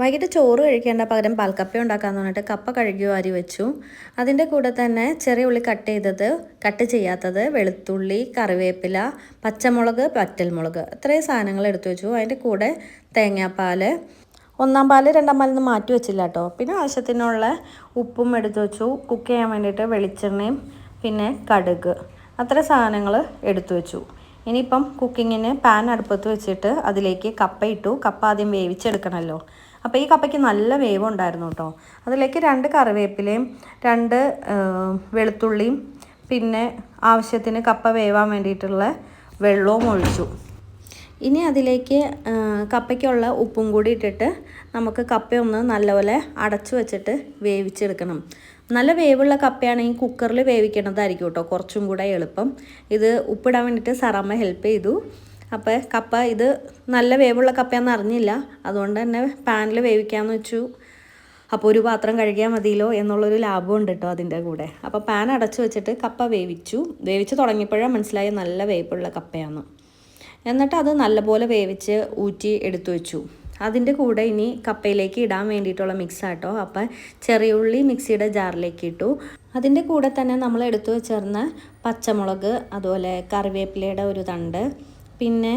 വൈകിട്ട് ചോറ് കഴിക്കേണ്ട പകരം പാൽക്കപ്പ ഉണ്ടാക്കാമെന്ന് പറഞ്ഞിട്ട് കപ്പ കഴുകി വാരി വെച്ചു. അതിന്റെ കൂടെ തന്നെ ചെറിയ ഉള്ളി കട്ട് ചെയ്തത് കട്ട് ചെയ്യാത്തത് വെളുത്തുള്ളി കറിവേപ്പില പച്ചമുളക് പറ്റൽമുളക് ഇത്രയും സാധനങ്ങൾ എടുത്തു വെച്ചു. അതിന്റെ കൂടെ തേങ്ങാപ്പാൽ ഒന്നാം പാൽ രണ്ടാം പാലൊന്നും മാറ്റി വെച്ചില്ല കേട്ടോ. പിന്നെ ആവശ്യത്തിനുള്ള ഉപ്പും എടുത്തു വെച്ചു. കുക്ക് ചെയ്യാൻ വേണ്ടിയിട്ട് വെളിച്ചെണ്ണയും പിന്നെ കടുക് അത്ര സാധനങ്ങൾ എടുത്തു വെച്ചു. ഇനിയിപ്പം കുക്കിങ്ങിന് പാൻ അടുപ്പത്ത് വെച്ചിട്ട് അതിലേക്ക് കപ്പ ഇട്ടു. കപ്പ ആദ്യം വേവിച്ചെടുക്കണമല്ലോ. അപ്പോൾ ഈ കപ്പയ്ക്ക് നല്ല വേവ് ഉണ്ടായിരുന്നു കേട്ടോ. അതിലേക്ക് രണ്ട് കറിവേപ്പിലയും രണ്ട് വെളുത്തുള്ളിയും പിന്നെ ആവശ്യത്തിന് കപ്പ വേവാൻ വേണ്ടിയിട്ടുള്ള വെള്ളവും ഒഴിച്ചു. ഇനി അതിലേക്ക് കപ്പയ്ക്കുള്ള ഉപ്പും കൂടി ഇട്ടിട്ട് നമുക്ക് കപ്പയൊന്ന് നല്ലപോലെ അടച്ചു വെച്ചിട്ട് വേവിച്ചെടുക്കണം. നല്ല വേവുള്ള കപ്പയാണെങ്കിൽ കുക്കറിൽ വേവിക്കേണ്ടതായിരിക്കും കേട്ടോ കുറച്ചും കൂടെ എളുപ്പം. ഇത് ഉപ്പിടാൻ വേണ്ടിയിട്ട് സറമ്മ ഹെൽപ്പ് ചെയ്തു. അപ്പോൾ കപ്പ ഇത് നല്ല വേവുള്ള കപ്പയാണെന്ന് അറിഞ്ഞില്ല. അതുകൊണ്ട് തന്നെ പാനിൽ വേവിക്കാമെന്ന് വെച്ചു. അപ്പോൾ ഒരു പാത്രം കഴുകിയാൽ മതിയല്ലോ എന്നുള്ളൊരു ലാഭം ഉണ്ട് കേട്ടോ അതിന്റെ കൂടെ. അപ്പോൾ പാൻ അടച്ചു വെച്ചിട്ട് കപ്പ വേവിച്ചു. വേവിച്ച് തുടങ്ങിയപ്പോഴാണ് മനസ്സിലായി നല്ല വേവുള്ള കപ്പയാണ് എന്നിട്ട് അത് നല്ലപോലെ വേവിച്ച് ഊറ്റി എടുത്തു വെച്ചു. അതിന്റെ കൂടെ ഇനി കപ്പയിലേക്ക് ഇടാൻ വേണ്ടിയിട്ടുള്ള മിക്സ് ആട്ടോ അപ്പം ചെറിയുള്ളി മിക്സിയുടെ ജാറിലേക്ക് ഇട്ടു. അതിന്റെ കൂടെ തന്നെ നമ്മൾ എടുത്തു വെച്ചിരുന്ന പച്ചമുളക് അതുപോലെ കറിവേപ്പിലയുടെ ഒരു തണ്ട് പിന്നെ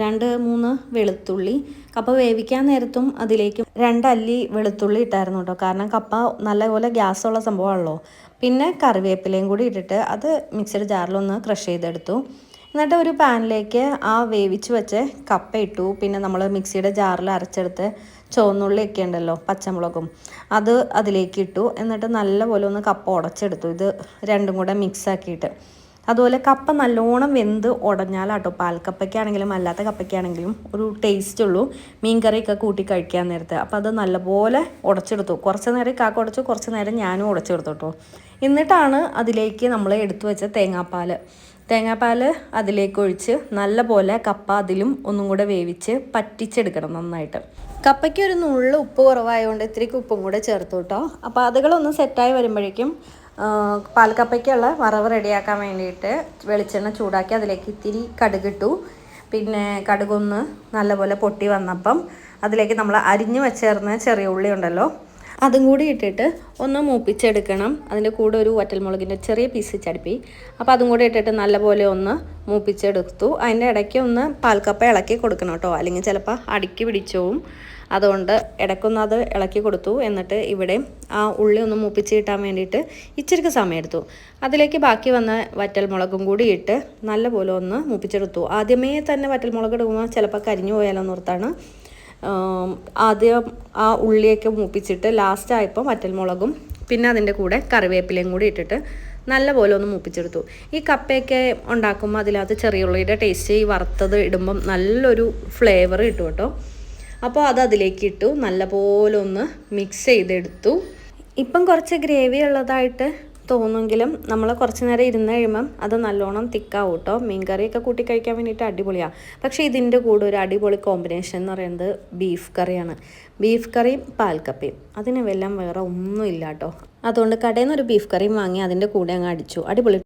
രണ്ട് മൂന്ന് വെളുത്തുള്ളി. കപ്പ വേവിക്കാൻ നേരത്തും അതിലേക്ക് രണ്ടല്ലി വെളുത്തുള്ളി ഇട്ടായിരുന്നു കേട്ടോ. കാരണം കപ്പ നല്ലപോലെ ഗ്യാസുള്ള സംഭവമാണല്ലോ. പിന്നെ കറിവേപ്പിലയും കൂടി ഇട്ടിട്ട് അത് മിക്സഡ് ജാറിലൊന്ന് ക്രഷ് ചെയ്തെടുത്തു. എന്നിട്ട് ഒരു പാനിലേക്ക് ആ വേവിച്ച് വെച്ച് കപ്പ ഇട്ടു. പിന്നെ നമ്മൾ മിക്സിയുടെ ജാറിൽ അരച്ചെടുത്ത് ചുവന്നുള്ളിയൊക്കെ ഉണ്ടല്ലോ പച്ചമുളകും അത് അതിലേക്ക് ഇട്ടു. എന്നിട്ട് നല്ലപോലെ ഒന്ന് കപ്പ ഉടച്ചെടുത്തു. ഇത് രണ്ടും കൂടെ മിക്സ് ആക്കിയിട്ട്. അതുപോലെ കപ്പ നല്ലോണം വെന്ത് ഉടഞ്ഞാലാട്ടോ പാൽക്കപ്പയ്ക്കാണെങ്കിലും അല്ലാത്ത കപ്പയ്ക്കാണെങ്കിലും ഒരു ടേസ്റ്റ് ഉള്ളൂ. മീൻകറിയൊക്കെ കൂട്ടി കഴിക്കാൻ നേരത്തെ. അപ്പോൾ അത് നല്ലപോലെ ഉടച്ചെടുത്തു കുറച്ച് നേരം കാക്ക ഉടച്ചു കുറച്ച് നേരം ഞാനും ഉടച്ചെടുത്തു കേട്ടോ എന്നിട്ടാണ് അതിലേക്ക് നമ്മൾ എടുത്തു വെച്ച തേങ്ങാപ്പാൽ തേങ്ങാപ്പാൽ അതിലേക്ക് ഒഴിച്ച് നല്ലപോലെ കപ്പ അതിലും ഒന്നും കൂടെ വേവിച്ച് പറ്റിച്ചെടുക്കണം നന്നായിട്ട്. കപ്പയ്ക്ക് ഒരു നുള്ളു ഉപ്പ് കുറവായതുകൊണ്ട് ഇത്തിരി ഉപ്പും കൂടെ ചേർത്തു കേട്ടോ അപ്പോൾ അതുകളൊന്ന് സെറ്റായി വരുമ്പോഴേക്കും പാൽക്കപ്പയ്ക്കുള്ള വറവ് റെഡിയാക്കാൻ വേണ്ടിയിട്ട് വെളിച്ചെണ്ണ ചൂടാക്കി അതിലേക്ക് ഇത്തിരി കടുകിട്ടു. പിന്നെ കടുകൊന്ന് നല്ലപോലെ പൊട്ടി വന്നപ്പം അതിലേക്ക് നമ്മൾ അരിഞ്ഞ് വെച്ചേർന്ന ചെറിയ ഉള്ളി ഉണ്ടല്ലോ അതും കൂടി ഇട്ടിട്ട് ഒന്ന് മൂപ്പിച്ചെടുക്കണം. അതിന്റെ കൂടെ ഒരു വറ്റൽമുളകിന്റെ ചെറിയ പീസ് ചടുപ്പി. അപ്പോൾ അതും കൂടി ഇട്ടിട്ട് നല്ലപോലെ ഒന്ന് മൂപ്പിച്ചെടുത്തു. അതിന്റെ ഇടയ്ക്ക് ഒന്ന് പാൽക്കപ്പ ഇളക്കി കൊടുക്കണം കേട്ടോ. അല്ലെങ്കിൽ ചിലപ്പോൾ അടുക്കി പിടിച്ചോവും. അതുകൊണ്ട് ഇടയ്ക്കൊന്ന് അത് ഇളക്കി കൊടുത്തു. എന്നിട്ട് ഇവിടെ ആ ഉള്ളി ഒന്ന് മൂപ്പിച്ച് കിട്ടാൻ വേണ്ടിയിട്ട് ഇച്ചിരിക്ക് സമയമെടുത്തു. അതിലേക്ക് ബാക്കി വന്ന വറ്റൽമുളകും കൂടി ഇട്ട് നല്ലപോലെ ഒന്ന് മൂപ്പിച്ചെടുത്തു. ആദ്യമേ തന്നെ വറ്റൽമുളക് ഇടുമ്പോൾ ചിലപ്പോൾ കരിഞ്ഞു പോയാലോ ഓർത്താണ്. ആദ്യം ആ ഉള്ളിയൊക്കെ മൂപ്പിച്ചിട്ട് ലാസ്റ്റ് ആയപ്പോൾ വറ്റൽമുളകും പിന്നെ അതിന്റെ കൂടെ കറിവേപ്പിലയും കൂടി ഇട്ടിട്ട് നല്ലപോലെ ഒന്ന് മൂപ്പിച്ചെടുത്തു. ഈ കപ്പയൊക്കെ ഉണ്ടാക്കുമ്പോൾ അതിനകത്ത് ചെറിയ ഉള്ളിയുടെ ടേസ്റ്റ് ഈ വറുത്തത് ഇടുമ്പം നല്ലൊരു ഫ്ലേവർ കിട്ടും കേട്ടോ. അപ്പോൾ അത് അതിലേക്ക് ഇട്ടു നല്ലപോലെ ഒന്ന് മിക്സ് ചെയ്തെടുത്തു. ഇപ്പം കുറച്ച് ഗ്രേവി ഉള്ളതായിട്ട് തോന്നുമെങ്കിലും നമ്മൾ കുറച്ച് നേരം ഇരുന്ന് കഴിയുമ്പം അത് നല്ലോണം തിക്കാവും കേട്ടോ മീൻ കറിയൊക്കെ കൂട്ടി കഴിക്കാൻ വേണ്ടിയിട്ട് അടിപൊളിയാണ് പക്ഷേ ഇതിന്റെ കൂടെ ഒരു അടിപൊളി കോമ്പിനേഷൻ എന്ന് പറയുന്നത് ബീഫ് കറിയാണ്. ബീഫ് കറിയും പാൽക്കപ്പയും അതിന് വെല്ലം വേറെ ഒന്നും ഇല്ല കേട്ടോ അതുകൊണ്ട് കടയിൽ നിന്ന് ഒരു ബീഫ് കറിയും വാങ്ങി അതിന്റെ കൂടെ അങ്ങ് അടിച്ചു. അടിപൊളി